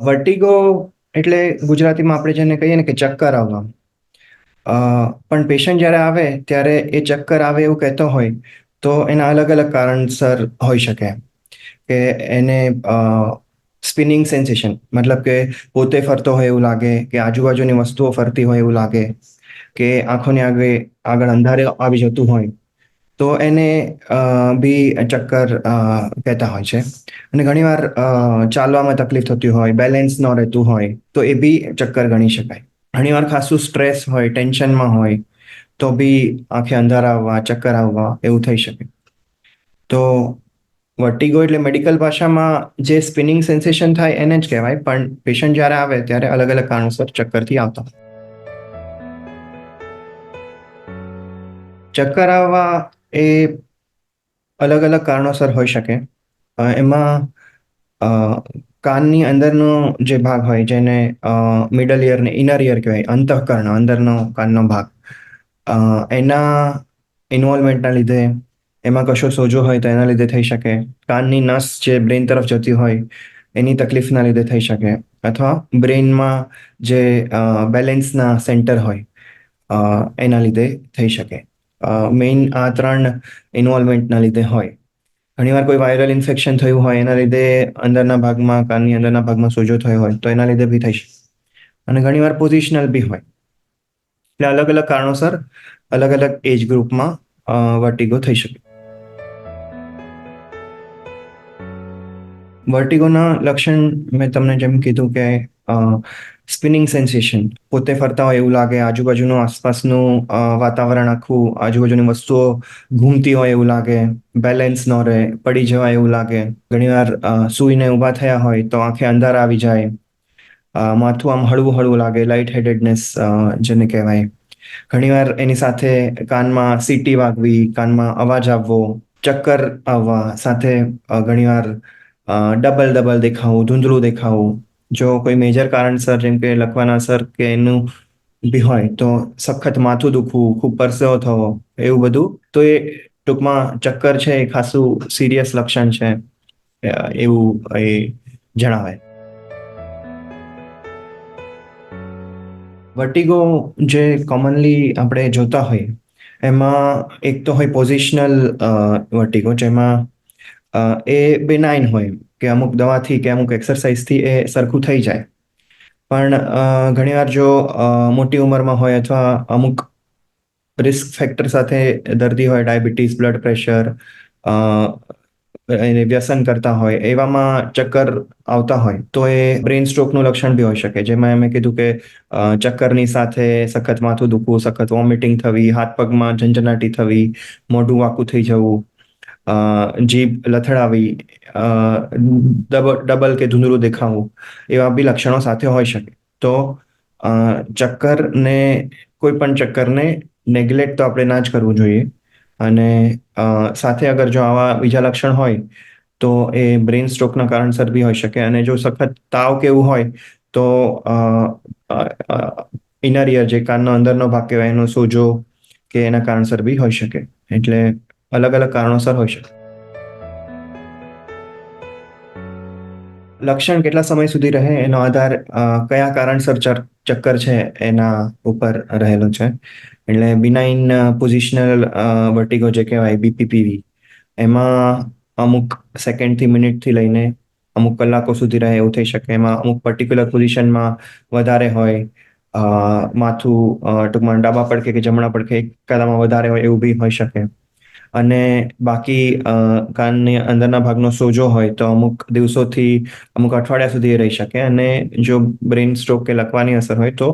વર્ટિગો એટલે ગુજરાતીમાં આપણે જેને કહીએ ને કે ચક્કર આવવા. પણ પેશન્ટ જ્યારે આવે, ત્યારે એ ચક્કર આવે એવું કહેતો હોય, તો એના અલગ અલગ કારણસર હોઈ શકે. કે એને સ્પિનિંગ સેન્સેશન મતલબ કે પોતે ફરતો હોય એવું લાગે, કે આજુબાજુની વસ્તુઓ ફરતી હોય એવું લાગે, કે આંખોની આગળ આગળ અંધારે આવી જતું હોય. તો એને બી ચક્કર કહેતા હોય છે. અને ઘણીવાર ચાલવામાં તકલીફ થતી હોય, બેલેન્સ ન રહેતું હોય, તો એ બી ચક્કર ગણી શકાય. ઘણીવાર ખાસું સ્ટ્રેસ હોય, ટેન્શનમાં હોય, તો બી આંખે અંધારા આવવા, ચક્કર આવવા એવું થઈ શકે. તો વર્ટિગો એટલે મેડિકલ ભાષામાં જે સ્પિનિંગ સેન્સેશન થાય એને જ કહેવાય, પણ પેશન્ટ જ્યારે આવે ત્યારે અલગ અલગ કારણોસર ચક્કરથી આવતા ચક્કર આવવા એ અલગ અલગ કારણોસર હોઈ શકે. એમાં કાનની અંદરનો જે ભાગ હોય, જેને મિડલ ઇયર ને ઇનર ઇયર કહેવાય, અંતઃકર્ણ, અંદરનો કાનનો ભાગ. એના ઇન્વોલ્વમેન્ટના લીધે, એમાં કશો સોજો હોય તો એના લીધે થઈ શકે. કાનની નસ જે બ્રેન તરફ જતી હોય, એની તકલીફના લીધે થઈ શકે. અથવા બ્રેનમાં જે બેલેન્સના સેન્ટર હોય એના લીધે થઈ શકે. મેઇન આ ત્રણ ઇન્વોલ્વમેન્ટના લીધે હોય. ઘણીવાર કોઈ વાયરલ ઇન્ફેક્શન થયું હોય, એના લીધે અંદરના ભાગમાં, કાનની અંદરના ભાગમાં સોજો થયો હોય, તો એના લીધે બી થઈ શકે. અને ઘણીવાર પોઝિશનલ બી હોય. એટલે અલગ અલગ કારણોસર અલગ અલગ એજ ગ્રુપમાં વર્ટિગો થઈ શકે. વર્ટિગોના લક્ષણ મેં તમને જેમ કીધું કે સ્પિનિંગ સેન્સેશન પોતે ફરતા હોય એવું લાગે, આજુબાજુનું આસપાસનું વાતાવરણ આખું, આજુબાજુની વસ્તુઓ ઘૂમતી હોય એવું લાગે બેલેન્સ ન રહે, પડી જવાય એવું લાગે. ઘણીવાર સૂઈને ઊભા થયા હોય તો આંખે અંધારા આવી જાય. માથું આમ હળવું હળવું લાગે લાઇટ હેડેડનેસ જેને કહેવાય. ઘણીવાર એની સાથે કાનમાં સીટી વાગવી, કાનમાં અવાજ આવવો, ચક્કર આવવા, સાથે ઘણીવાર ડબલ ડબલ દેખાવું, ધૂંધળું દેખાવું જો કોઈ મેજર કારણસર, જેમ કે લખવાના સર કે એનું બી હોય, તો સખત માથું દુખવું, ખૂબ પરસેવો થવો, એવું બધું, તો એ ટૂંકમાં ચક્કર છે, એ ખાસું સિરિયસ લક્ષણ છે એવું એ જણાવાય વર્ટિગો જે કોમનલી આપણે જોતા હોઈએ એમાં એક તો હોય પોઝિશનલ વર્ટિગો, જેમાં એ બેનાઇન હોય. કે અમુક દવાથી કે અમુક એક્સરસાઇઝથી એ સરખું થઈ જાય. પણ ઘણીવાર જો મોટી ઉંમરમાં હોય અથવા અમુક રિસ્ક ફેક્ટર સાથે દર્દી હોય ડાયાબિટીસ બ્લડ પ્રેશર એને વ્યસન કરતા હોય, એવામાં ચક્કર આવતા હોય, તો એ બ્રેઇન સ્ટ્રોકનું લક્ષણ બી હોઈ શકે. જેમાં મેં કીધું કે ચક્કરની સાથે સખત માથું દુખવું, સખત વોમિટિંગ થવી, હાથ પગમાં ઝંઝનાટી થવી, મોઢું વાકું થઈ જવું જીભ લથડાવી ડબલ કે ધૂંધળું દેખાવું એવા બી લક્ષણો સાથે હોઈ શકે. તો ચક્કરને કોઈ પણ ચક્કરને નેગ્લેક્ટ તો આપણે ના જ કરવું જોઈએ. અને સાથે અગર જો આવા બીજા લક્ષણ હોય, તો એ બ્રેઇન સ્ટ્રોકના કારણસર બી હોઈ શકે. અને જો સખત તાવ કેવું હોય, તો ઇનર ઇયર જે કાનનો અંદરનો ભાગ કહેવાય, એનો સોજો કે એના કારણસર બી હોઈ શકે. એટલે અલગ અલગ કારણોસર હોઈ શકે. લક્ષણ કેટલા સમય સુધી રહે એનો આધાર કયા કારણસર ચક્કર છે એના ઉપર રહેલો છે. એટલે બિનાઇન પોઝિશનલ વર્ટિગો જે કહેવાય બીપીપીવી એમાં અમુક સેકન્ડથી મિનિટથી લઈને અમુક કલાકો સુધી રહે એવું થઈ શકે. એમાં અમુક પર્ટિક્યુલર પોઝિશનમાં વધારે હોય માથું ટૂંકમાં ડાબા પડખે કે જમણા પડખે એક કલામાં વધારે હોય એવું બી હોઈ શકે. અને બાકી કાનની અંદરના ભાગનો સોજો હોય તો અમુક દિવસોથી, અમુક અઠવાડિયા સુધી એ રહી શકે અને જો બ્રેન સ્ટ્રોક કે લકવાની અસર હોય તો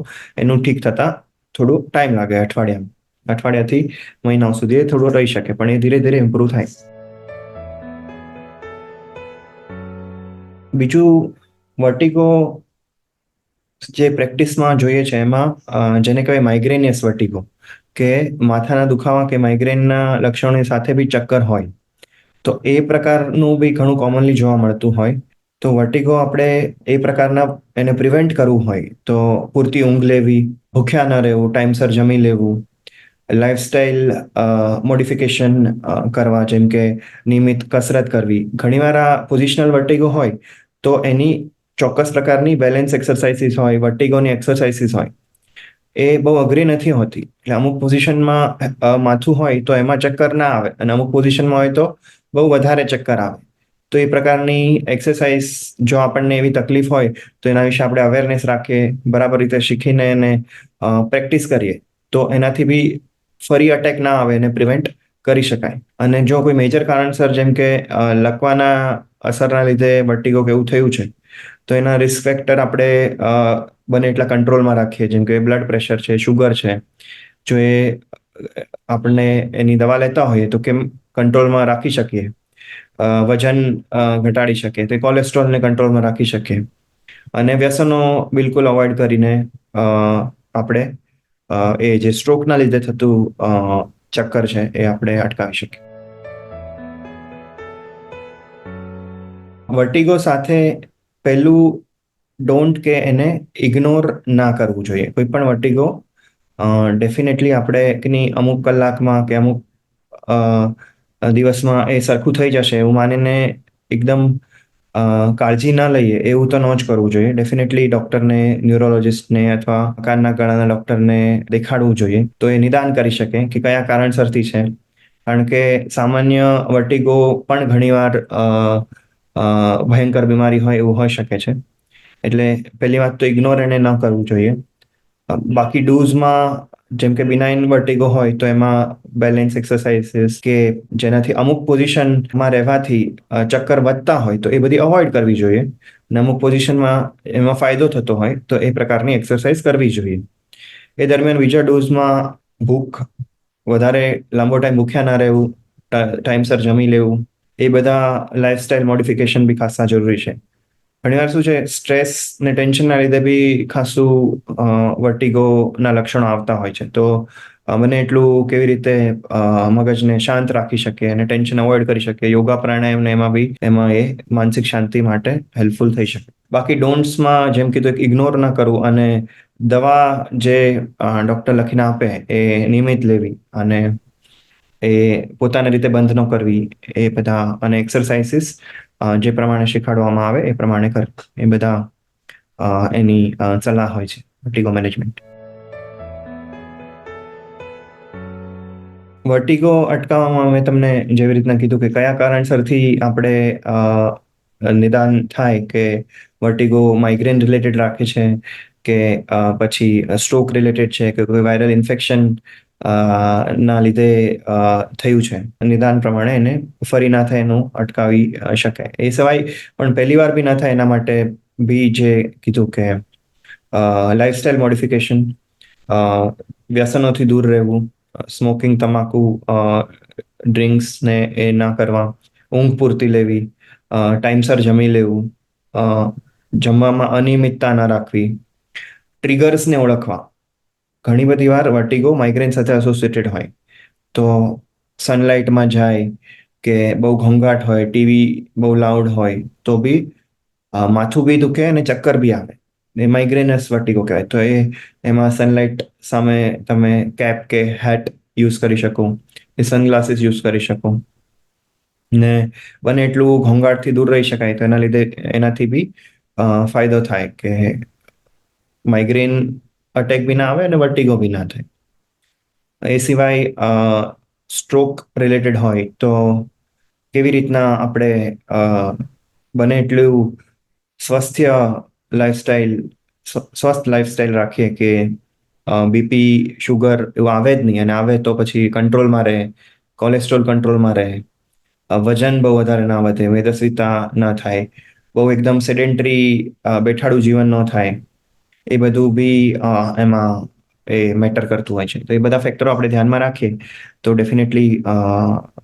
એનું ઠીક થતા થોડું ટાઈમ લાગે અઠવાડિયામાં. અઠવાડિયાથી મહિનાઓ સુધી થોડું રહી શકે, પણ એ ધીરે ધીરે ઇમ્પ્રૂવ થાય. બીજું વર્ટિગો જે પ્રેક્ટિસમાં જોઈએ છે એમાં જેને કહેવાય માઇગ્રેનિયસ વર્ટિગો કે માથાના દુખાવા કે માઇગ્રેનના લક્ષણોની સાથે બી ચક્કર હોય, તો એ પ્રકારનું બી ઘણું કોમનલી જોવા મળતું હોય. તો વર્ટિગો આપણે એ પ્રકારના એને પ્રિવેન્ટ કરવું હોય, તો પૂરતી ઊંઘ લેવી, ભૂખ્યા ન રહેવું, ટાઈમસર જમી લેવું લાઇફસ્ટાઈલ મોડિફિકેશન કરવા, જેમ કે નિયમિત કસરત કરવી. ઘણીવાર આ પોઝિશનલ વર્ટિગો હોય, તો એની ચોક્કસ પ્રકારની બેલેન્સ એક્સરસાઇઝીસ હોય વર્ટિગોની એક્સરસાઇઝીસ હોય. એ બહુ અઘરી નથી હોતી. એટલે અમુક પોઝિશનમાં માથું હોય તો એમાં ચક્કર ના આવે અને અમુક પોઝિશનમાં હોય તો બહુ વધારે ચક્કર આવે. તો એ પ્રકારની એક્સરસાઇઝ જો આપણને એવી તકલીફ હોય, તો એના વિશે આપણે અવેરનેસ રાખીએ, બરાબર રીતે શીખીને એને પ્રેક્ટિસ કરીએ. તો એનાથી બી ફરી અટેક ના આવે એને પ્રિવેન્ટ કરી શકાય. અને જો કોઈ મેજર કારણસર જેમ કે લકવાના અસરના લીધે બટ્ટીકો કે એવું થયું છે, તો એના રિસ્ક ફેક્ટર આપણે બને એટલા કંટ્રોલમાં રાખીએ. જેમ કે બ્લડ પ્રેશર છે શુગર છે. જો એ આપણને એની દવા લેતા હોઈએ તો કેમ કંટ્રોલમાં રાખી શકીએ? વજન ઘટાડી શકીએ. તે કોલેસ્ટ્રોલને કંટ્રોલમાં રાખી શકીએ. અને વ્યસનો બિલકુલ અવોઇડ કરીને આપણે એ જે સ્ટ્રોકના લીધે થતું ચક્કર છે, એ આપણે અટકાવી શકીએ. વર્ટિગો સાથે પહેલું ડોન્ટ કે એને ઇગ્નોર ના કરવું જોઈએ. કોઈ પણ વર્ટિગો ડેફિનેટલી આપણે અમુક કલાકમાં કે અમુક દિવસમાં એ સરખું થઈ જશે એવું માનીને એકદમ કાળજી ના લઈએ એવું તો ન જ કરવું જોઈએ. ડેફિનેટલી ડોક્ટરને ન્યુરોલોજિસ્ટને અથવા કાનના ગળાના ડોક્ટરને દેખાડવું જોઈએ તો એ નિદાન કરી શકે કે કયા કારણસરથી છે. કારણ કે સામાન્ય વર્ટિગો પણ ઘણીવાર ભયંકર બીમારી હોય એવું હોઈ શકે છે. એટલે પહેલી વાત તો ઇગ્નોર એને ન કરવું જોઈએ. બાકી ડૂઝમાં જેમ કે બિનાઇન વર્ટિગો હોય તો એમાં બેલેન્સ એક્સરસાઇઝીસ કે જેનાથી અમુક પોઝિશનમાં રહેવાથી ચક્કર વધતા હોય તો એ બધી અવોઇડ કરવી જોઈએ. અને અમુક પોઝિશનમાં એમાં ફાયદો થતો હોય તો એ પ્રકારની એક્સરસાઇઝ કરવી જોઈએ. એ દરમિયાન બીજા ડોઝમાં ભૂખ વધારે લાંબો ટાઈમ ભૂખ્યા ના રહેવું ટાઈમસર જમી લેવું, એ બધા લાઇફસ્ટાઇલ મોડિફિકેશન બી ખાસા જરૂરી છે. ઘણીવાર શું છે સ્ટ્રેસ ને ટેન્શનના લીધે બી ખાસું વર્ટિગોના લક્ષણો આવતા હોય છે. તો મને એટલું કેવી રીતે મગજને શાંત રાખી શકીએ અને ટેન્શન અવોઇડ કરી શકીએ, યોગા પ્રાણાયામને એમાં બી, એમાં એ માનસિક શાંતિ માટે હેલ્પફુલ થઈ શકે. બાકી ડોન્ટ્સમાં જેમ કીધું ઇગ્નોર ના કરવું અને દવા જે ડૉક્ટર લખીને આપે એ નિયમિત લેવી અને એ પોતાની રીતે બંધ ન કરવી, એ બધા અને એક્સરસાઇઝીસ જે પ્રમાણે શીખવાડવામાં આવે એ પ્રમાણે કર. એ બધા એની સલાહ હોય છે, વર્ટિગો મેનેજમેન્ટ. વર્ટિગો અટકાવવામાં મેં તમને જેવી રીતના કીધું કે કયા કારણસરથી આપણે નિદાન થાય કે વર્ટિગો માઇગ્રેન રિલેટેડ રાખે છે કે પછી સ્ટ્રોક રિલેટેડ છે કે કોઈ વાયરલ ઇન્ફેક્શન ના લીધે થયું છે. નિદાન પ્રમાણે એને ફરી ના થાય એનું અટકાવી શકાય. એ સિવાય પણ પહેલી વાર બી ના થાય એના માટે બી જે કીધું કે લાઈફસ્ટાઈલ મોડિફિકેશન વ્યસનોથી દૂર રહેવું સ્મોકિંગ તમાકુ ડ્રિંક્સ ને એ ના કરવા, ઊંઘ પૂરતી લેવી ટાઈમસર જમી લેવું જમવામાં અનિયમિતતા ના રાખવી ટ્રિગર્સને ઓળખવા. ઘણી બધી વાર વર્ટિગો માઇગ્રેન સાથે એસોસિએટેડ હોય. તો સનલાઇટમાં જાય કે બહુ ઘોંઘાટ હોય ટીવી બહુ લાઉડ હોય, તો બી માથું બી દુખે અને ચક્કર બી આવે. એ માઇગ્રેનસ વર્ટિગો કહેવાય. તો એ, એમાં સનલાઇટ સામે તમે કેપ કે હેટ યુઝ કરી શકો, એ સનગ્લાસીસ યુઝ કરી શકો. ને બને એટલું ઘોંઘાટથી દૂર રહી શકાય, તો એના લીધે એનાથી બી ફાયદો થાય કે માઇગ્રેન અટેક બી ના આવે અને વર્ટિગો બી ના થાય. એ સિવાય સ્ટ્રોક રિલેટેડ હોય તો કેવી રીતના આપણે બને એટલું સ્વસ્થ્ય લાઈફસ્ટાઈલ સ્વસ્થ લાઈફસ્ટાઈલ રાખીએ કે બીપી શુગર એવું આવે જ નહીં. અને આવે તો પછી કંટ્રોલમાં રહે કોલેસ્ટ્રોલ કંટ્રોલમાં રહે. વજન બહુ વધારે ના વધે, મેદસ્વીતા ના થાય. બહુ એકદમ સેડેન્ટરી બેઠાડું જીવન ન થાય. એ બધું બી એમાં એ મેટર કરતું હોય છે. તો એ બધા ફેક્ટરો આપણે ધ્યાનમાં રાખીએ તો ડેફિનેટલી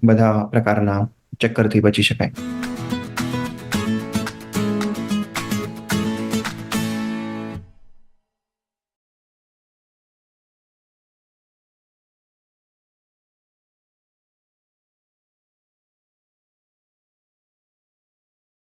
બધા પ્રકારના ચક્કરથી બચી શકાય.